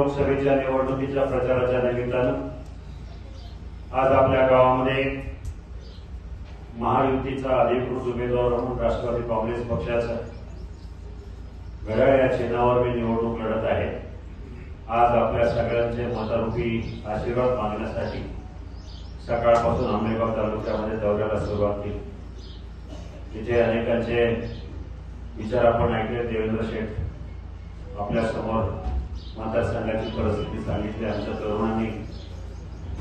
लोकसभेच्या निवडणुकीच्या प्रचाराच्या निमित्तानं आज आपल्या गावामध्ये महायुतीचा अधिकृत उमेदवार म्हणून राष्ट्रवादी काँग्रेस पक्षाचा घड्याळ या चिन्हावर मी निवडणूक लढत आहे. आज आपल्या सगळ्यांचे मतरूपी आशीर्वाद मागण्यासाठी सकाळपासून आंबेगाव तालुक्यामध्ये दौऱ्याला सुरुवात केली. तिथे अनेकांचे विचार आपण ऐकले. देवेंद्र शेठ आपल्यासमोर मतदारसंघाची परिस्थिती सांगितली आमच्या तरुणांनी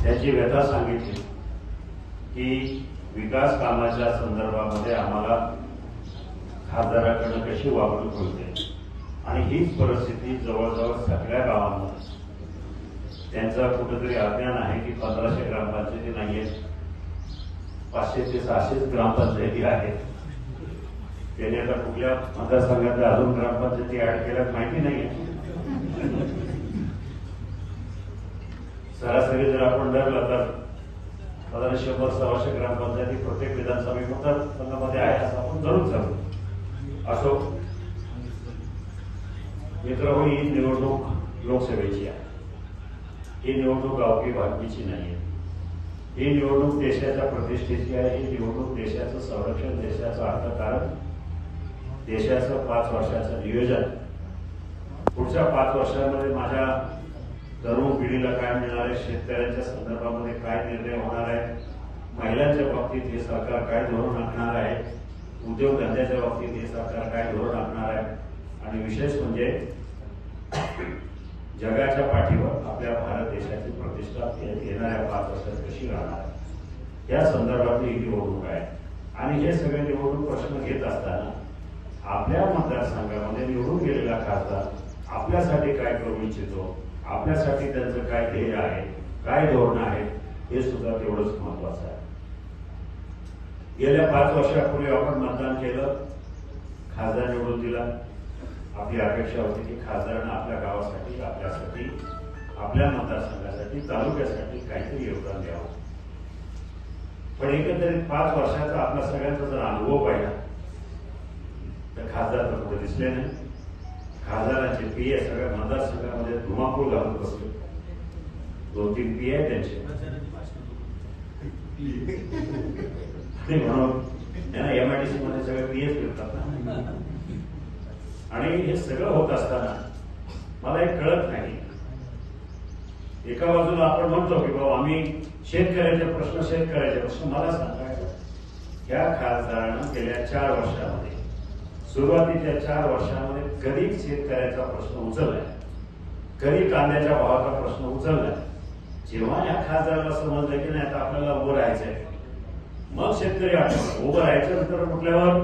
त्याची व्यथा सांगितली की विकास कामाच्या संदर्भामध्ये आम्हाला खासदाराकडनं कशी वागणूक होते? आणि हीच परिस्थिती जवळजवळ सगळ्या गावांमध्ये. त्यांचं कुठेतरी अज्ञान आहे की पंधराशे ग्रामपंचायती नाहीये पाचशे ते सहाशेच ग्रामपंचायती आहेत. त्याने आता कुठल्या मतदारसंघातल्या अजून ग्रामपंचायती ऍड केल्यात माहिती नाहीये. सरासरी जर आपण धरलं तर साधारण शंभर सव्वाशे ग्रामपंचायती प्रत्येक विधानसभा मतदारसंघामध्ये आहे असं आपण धरून चालू असो. मित्र ही निवडणूक लोकसभेची आहे. ही निवडणूक गावकी भागीची नाही आहे. ही निवडणूक देशाच्या प्रतिष्ठेची आहे. ही निवडणूक देशाचं संरक्षण देशाचं अर्थकारण देशाचं पाच वर्षाचं नियोजन पुढच्या पाच वर्षामध्ये माझ्या तरुण पिढीला काय मिळणार आहे? शेतकऱ्यांच्या संदर्भामध्ये काय निर्णय होणार आहे? महिलांच्या बाबतीत हे सरकार काय धोरण आखणार आहे? उद्योगधंद्याच्या बाबतीत हे सरकार काय धोरण आखणार आहे? आणि विशेष म्हणजे जगाच्या पाठीवर आपल्या भारत देशाची प्रतिष्ठा येणाऱ्या पाच वर्षात कशी राहणार आहे? या संदर्भातली ही निवडणूक आहे. आणि हे सगळे निवडणूक प्रश्न घेत असताना आपल्या मतदारसंघामध्ये निवडून गेलेला खासदार आपल्यासाठी काय करू इच्छितो? आपल्यासाठी त्यांचं काय ध्येय आहे? काय धोरण आहे? हे सुद्धा तेवढंच महत्वाचं आहे. गेल्या पाच वर्षापूर्वी आपण मतदान केलं खासदार निवडून दिला आपली अपेक्षा होती की खासदारानं आपल्या गावासाठी आपल्यासाठी आपल्या मतदारसंघासाठी तालुक्यासाठी काहीतरी योगदान द्यावं. पण एकंदरीत पाच वर्षाचा आपला सगळ्यांचा जर अनुभव पाहिला तर खासदार तर पुढे दिसले नाही. खासदारांचे पी ए सगळ्या मतदारसंघामध्ये धुमाकूळ घालून बसले दोन तीन पी आहे त्यांचे. आणि म्हणून त्यांना एमआयडीसी मध्ये सगळे पी एस फिरतात आणि हे सगळं होत असताना मला एक कळत नाही. एका बाजूला आपण म्हणतो की बाबा आम्ही शेतकऱ्याचे प्रश्न शेतकऱ्याचे प्रश्न मला सांगायचं. या खासदारानं गेल्या चार वर्षामध्ये सुरुवातीच्या चार वर्षामध्ये गरीब शेतकऱ्याचा प्रश्न उचललाय. गरीब कांद्याच्या भावाचा प्रश्न उचललाय. जेव्हा या खासदाराला समजलं की नाही आता आपल्याला उभं राहायचंय. मग शेतकरी आठवण उभं राहायचं तर म्हटल्यावर